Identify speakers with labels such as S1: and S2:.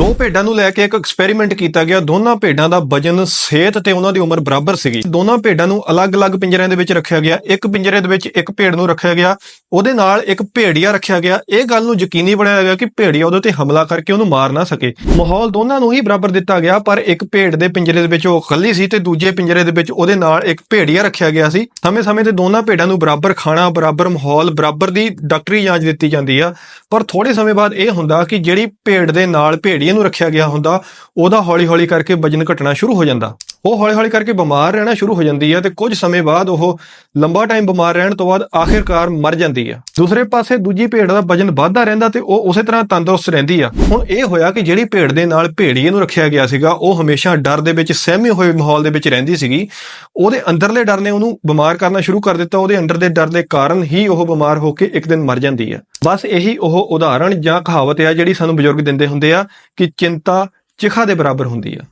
S1: ਦੋ ਭੇਡਾਂ ਨੂੰ ਲੈ ਕੇ ਇੱਕ ਐਕਸਪੈਰੀਮੈਂਟ ਕੀਤਾ ਗਿਆ। ਦੋਨਾਂ ਭੇਡਾਂ ਦਾ ਵਜਨ, ਸਿਹਤ ਤੇ ਉਹਨਾਂ ਦੀ ਉਮਰ ਬਰਾਬਰ ਸੀਗੀ। ਦੋਨਾਂ ਭੇਡਾਂ ਨੂੰ ਅਲੱਗ-ਅਲੱਗ ਪਿੰਜਰਿਆਂ ਦੇ ਵਿੱਚ ਰੱਖਿਆ ਗਿਆ। ਇੱਕ ਪਿੰਜਰੇ ਦੇ ਵਿੱਚ ਇੱਕ ਭੇਡ ਨੂੰ ਰੱਖਿਆ ਗਿਆ। ਉਹਦੇ ਨਾਲ ਇੱਕ ਭੇੜੀਆ ਰੱਖਿਆ ਗਿਆ। ਇਹ ਗੱਲ ਨੂੰ ਯਕੀਨੀ ਬਣਾਇਆ ਗਿਆ ਕਿ ਭੇੜੀਆ ਉਹਦੇ ਤੇ ਹਮਲਾ ਕਰਕੇ ਉਹਨੂੰ ਮਾਰ ਨਾ ਸਕੇ। ਮਾਹੌਲ ਦੋਨਾਂ ਨੂੰ ਹੀ ਬਰਾਬਰ ਦਿੱਤਾ ਗਿਆ, ਪਰ ਇੱਕ ਭੇਡ ਦੇ ਪਿੰਜਰੇ ਦੇ ਵਿੱਚ ਉਹ ਇਕੱਲੀ ਸੀ ਤੇ ਦੂਜੇ ਪਿੰਜਰੇ ਦੇ ਵਿੱਚ ਉਹਦੇ ਨਾਲ ਇੱਕ ਭੇੜੀਆ ਰੱਖਿਆ ਗਿਆ ਸੀ। ਸਮੇਂ-ਸਮੇਂ ਤੇ ਦੋਨਾਂ ਭੇਡਾਂ ਨੂੰ ਬਰਾਬਰ ਖਾਣਾ, ਬਰਾਬਰ ਮਾਹੌਲ, ਬਰਾਬਰ ਦੀ ਡਾਕਟਰੀ ਜਾਂਚ ਦਿੱਤੀ ਜਾਂਦੀ ਆ। ਪਰ ਥੋੜੇ ਸਮੇਂ ਬਾਅਦ ਇਹ ਹੁੰਦਾ ਕਿ ਜਿਹੜੀ ਭੇਡ ਦੇ ਨਾਲ ਭੇੜੀਏ ਨੂੰ ਰੱਖਿਆ ਗਿਆ ਹੁੰਦਾ ਉਹਦਾ ਹੌਲੀ-ਹੌਲੀ ਕਰਕੇ ਵਜਨ ਘਟਣਾ ਸ਼ੁਰੂ ਹੋ ਜਾਂਦਾ। ਉਹ ਹੌਲੀ-ਹੌਲੀ ਕਰਕੇ ਬਿਮਾਰ ਰਹਿਣਾ ਸ਼ੁਰੂ ਹੋ ਜਾਂਦੀ ਹੈ ਤੇ ਕੁਝ ਸਮੇਂ ਬਾਅਦ ਉਹ ਲੰਬਾ ਟਾਈਮ ਬਿਮਾਰ ਰਹਿਣ ਤੋਂ ਬਾਅਦ ਆਖਿਰਕਾਰ ਮਰ ਜਾਂਦੀ ਆ। ਦੂਸਰੇ ਪਾਸੇ ਦੂਜੀ ਭੇਡ ਦਾ ਵਜਨ ਵੱਧਦਾ ਰਹਿੰਦਾ ਤੇ ਉਹ ਉਸੇ ਤਰ੍ਹਾਂ ਤੰਦਰੁਸਤ ਰਹਿੰਦੀ ਆ। ਹੁਣ ਇਹ ਹੋਇਆ ਕਿ ਜਿਹੜੀ ਭੇਡ ਦੇ ਨਾਲ ਭੇੜੀਏ ਨੂੰ ਰੱਖਿਆ ਗਿਆ ਸੀਗਾ, ਉਹ ਹਮੇਸ਼ਾ ਡਰ ਦੇ ਵਿੱਚ, ਸਹਿਮੇ ਹੋਏ ਮਾਹੌਲ ਦੇ ਵਿੱਚ ਰਹਿੰਦੀ ਸੀਗੀ। ਉਹਦੇ ਅੰਦਰਲੇ ਡਰ ਨੇ ਉਹਨੂੰ ਬਿਮਾਰ ਕਰਨਾ ਸ਼ੁਰੂ ਕਰ ਦਿੱਤਾ। ਉਹਦੇ ਅੰਦਰ ਦੇ ਡਰ ਦੇ ਕਾਰਨ ਹੀ ਉਹ ਬਿਮਾਰ ਹੋ ਕੇ ਇੱਕ ਦਿਨ ਮਰ ਜਾਂਦੀ ਹੈ ਬਸ ਇਹੀ ਉਹ ਉਦਾਹਰਣ ਜਾਂ ਕਹਾਵਤ ਆ ਜਿਹੜੀ ਸਾਨੂੰ ਬਜ਼ੁਰਗ ਦਿੰਦੇ ਹੁੰਦੇ ਆ ਕਿ ਚਿੰਤਾ ਚਿਖਾ ਦੇ ਬਰਾਬਰ ਹੁੰਦੀ ਆ।